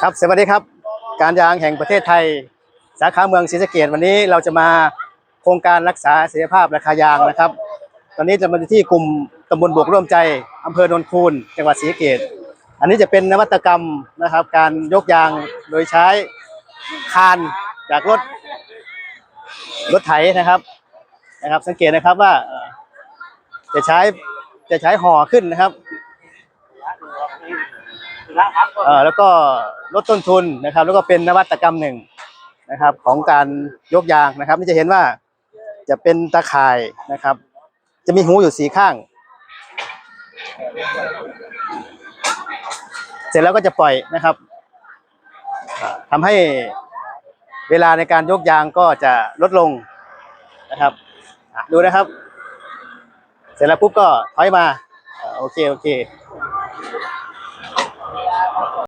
ครับสวัสดีครับ การยางแห่งประเทศไทย สาขาเมืองศรีสะเกดวันนี้เราจะมาโครงการรักษาเสถียรภาพราคายางนะครับ ตอนนี้จะมาที่กลุ่มตำบลบวกร่วมใจอำเภอโนนคูนจังหวัดศรีสะเกดอันนี้จะเป็นนวัตกรรมนะครับ การยกยางโดยใช้คานจากรถรถไถนะครับนะครับ สังเกตนะครับว่าจะใช้จะใช้ห่อขึ้นนะครับ เอ่อแล้วก็ลดต้นทุนนะครับ แล้วก็เป็นนวัตกรรมหนึ่งนะครับ ของการยกยางนะครับ นี่จะเห็นว่าจะเป็นตาข่ายนะครับ จะมีหูอยู่สีข้าง เสร็จแล้วก็จะปล่อยนะครับอ่าทำให้เวลาในการยกยางก็จะลดลงนะครับดูนะครับ เสร็จแล้วปุ๊บก็ถอยมาโอเคโอเค